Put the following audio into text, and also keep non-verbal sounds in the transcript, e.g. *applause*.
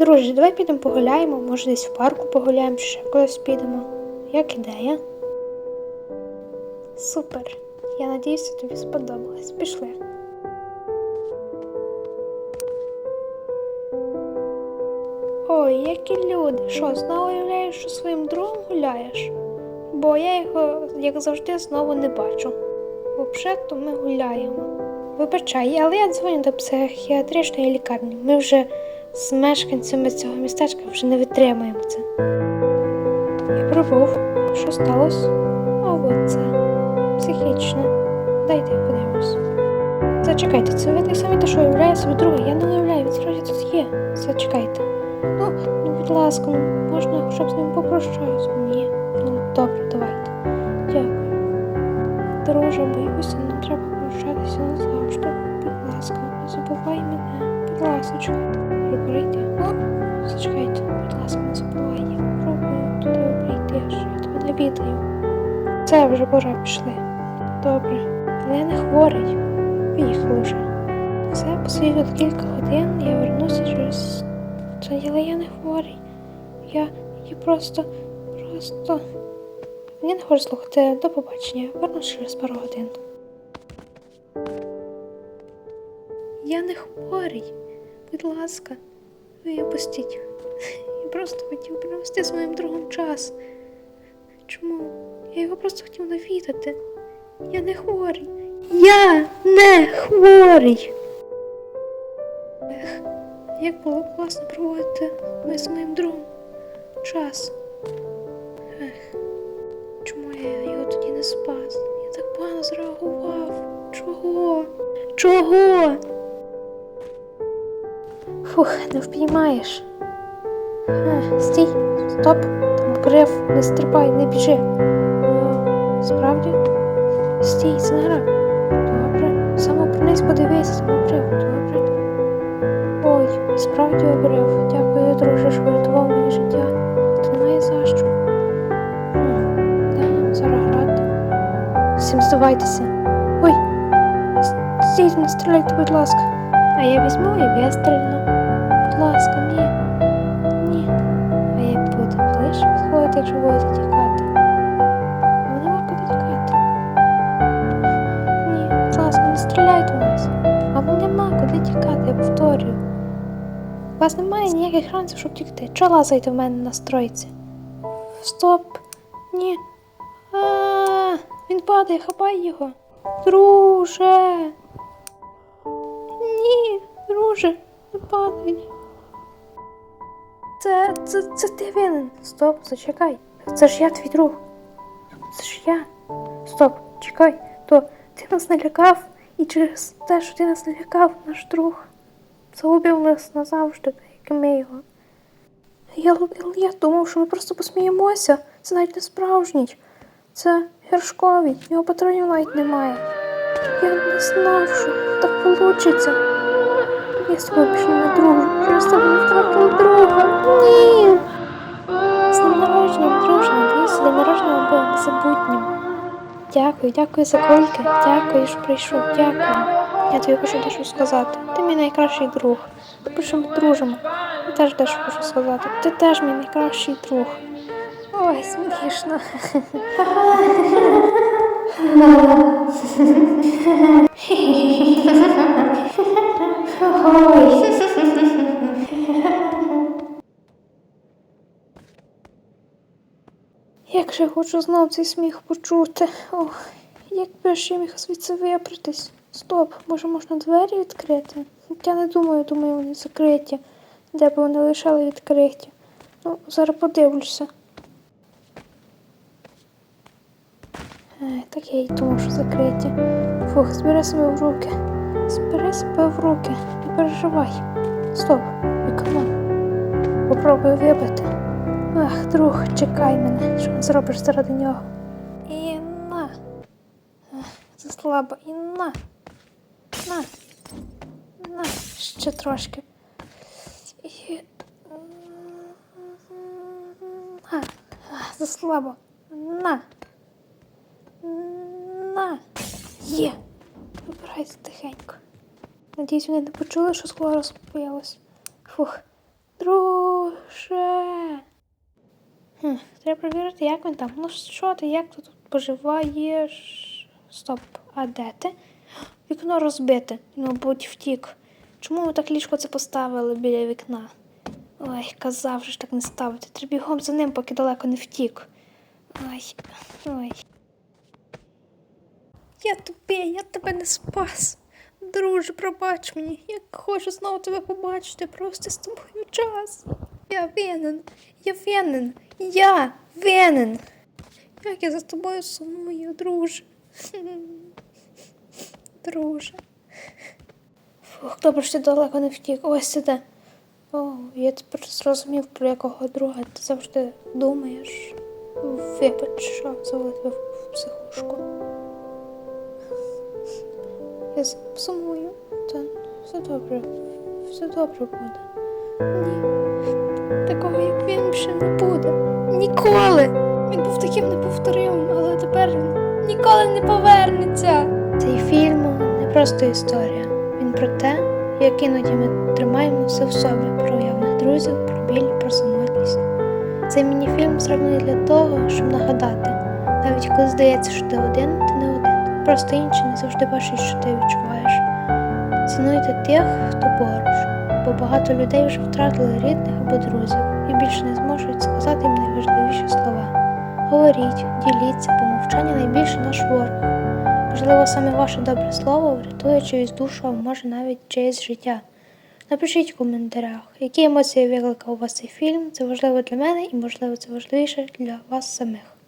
Друже, давай підемо погуляємо, може десь в парку погуляємо, чи ще кудись підемо. Як ідея? Супер. Я надіюся, тобі сподобалось. Пішли. Ой, які люди. Що, знову уявляєш, що своїм другом гуляєш? Бо я його, як завжди, знову не бачу. Взагалі-то ми гуляємо. Вибачай, але я дзвоню до психіатричної лікарні. Ми вже з мешканцями цього містечка вже не витримуємо це. Я прибув. Що сталося? А от це. Психічне. Дайте я подивлюсь. Зачекайте, це ви той самий, те, що уявляє собі друга. Я не уявляю, він справді тут є. Зачекайте. Ну, ну, будь ласка, ну можна хоча б з ним попрощаюсь? Ні. Ну, добре, давайте. Дякую. Друже, боюся, нам треба прощатися назавжди. Будь ласка, не забувай мене. Будь ласка. Ну, зачекайте, будь ласка, не забувай. Пробую туди прийти, що я тебе не відаю. Це вже пора пішли. Добре. Але я не хворий. Поїхали вже. Все, посидів тут кілька годин, я вернуся через. Це але я не хворий. Я, я просто, просто. Мені не хочу слухати. До побачення. Вернусь через пару годин. Я не хворий. Будь ласка, випустіть. Я просто хотів провести з моїм другом час. Чому? Я його просто хотів навідати. Я не хворий. Я не хворий. Ех, як було б класно проводити ми з моїм другом час. Ех, чому я його тоді не спас? Я так погано зреагував. Чого? Чого? Фух, не впіймаєш. Е, стій, стоп, там крив, не стрибай, не біжи. Е, справді? Стій, це не гра. Добре. Самоприниз подивися, самоприв. Добре. Ой, справді обрив. Дякую, друже, що врятував мені життя. Та немає за що. Де нам зараз грати? Всім здавайтеся. Ой! с- Стійте, не стріляйте, будь ласка. А я візьму і вистрільну. Вам нема куди тікати, я повторюю. У вас немає ніяких шансів, щоб тікти. Чого лазаєте в мене на стройці? Стоп! Ні. А, він падає, хапай його. Друже. Ні, друже, не падай. Це, це, це ти винен. Стоп, зачекай. Це ж я твій друг. Це ж я. Стоп, чекай. То ти нас налякав, і через те, що ти нас налякав, наш друг загубив нас назавжди, як і ми його. Я, я, думав, що ми просто посміємося. Це навіть не справжній. Це гіршковий, його патронів навіть немає. Я не знав, що так вийде. Я з тобою більше не дружу. Через тебе не втратила друга. Ні. З днем народження, друже, надіюся, день народження незабутнім. Дякую, дякую за кульки. Дякую, що прийшов. Дякую. Я тобі хочу дещо сказати. Ти мій найкращий друг. Ми що ми дружимо. Я теж дещо хочу сказати. Ти теж мій найкращий друг. Ой, смішно. *laughs* Як же хочу знов цей сміх почути. Ох, як би ж я міг звідси вибратись. Стоп, може можна двері відкрити? Я не думаю, думаю, вони закриті. Де б вони лишали відкриті. Ну, зараз подивлюся. Е, так я й думав, що закриті. Фух, збери себе в руки. Збери себе в руки. Не переживай. Стоп, вікно. Попробую вибити. Ах, друг, чекай мене, що зробиш заради нього. І на. Ах, Заслабо, і на. На. Ще трошки. І... На. Ах, Заслабо. На. На. Є. Вибирайся тихенько. Надіюсь, вони не почули, що скло розпоялось. Фух. Друже. Хм, треба перевірити, як він там. Ну що ти, як ти тут поживаєш? Стоп, а де ти? Вікно розбите, мабуть, втік. Чому ви так ліжко це поставили біля вікна? Ой, казав же ж так не ставити. Треба бігом за ним, поки далеко не втік. Ой, ой. Я тобі, я тебе не спас. Друже, пробач мені. Я хочу знову тебе побачити, просто з тобою час. Я винен, я винен, я винен. Як я за тобою сумую, друже. *laughs* Друже. Фух, добре, що далеко не втік. Ось де. О, я тепер зрозумів, про якого друга ти завжди думаєш. Вибач, що завели тебе в психушку. Я сумую. Та все добре. Все добре буде. Ні. Такого, як він більше не буде. Ніколи! Він був таким неповторимим, але тепер він ніколи не повернеться. Цей фільм не просто історія. Він про те, як іноді ми тримаємо все в собі, про уявних друзів, про біль, про самотність. Цей мініфільм зроблений для того, щоб нагадати, навіть коли здається, що ти один, ти не один. Просто інші не завжди бачать, що ти відчуваєш. Цінуйте тих, хто поруч, бо багато людей вже втратили рідних або друзів і більше не зможуть сказати їм найважливіші слова. Говоріть, діліться, бо мовчання найбільше наш ворог. Можливо, саме ваше добре слово врятує чиюсь душу, а може навіть чиєсь життя. Напишіть в коментарях, які емоції викликав у вас цей фільм. Це важливо для мене і, можливо, це важливіше для вас самих.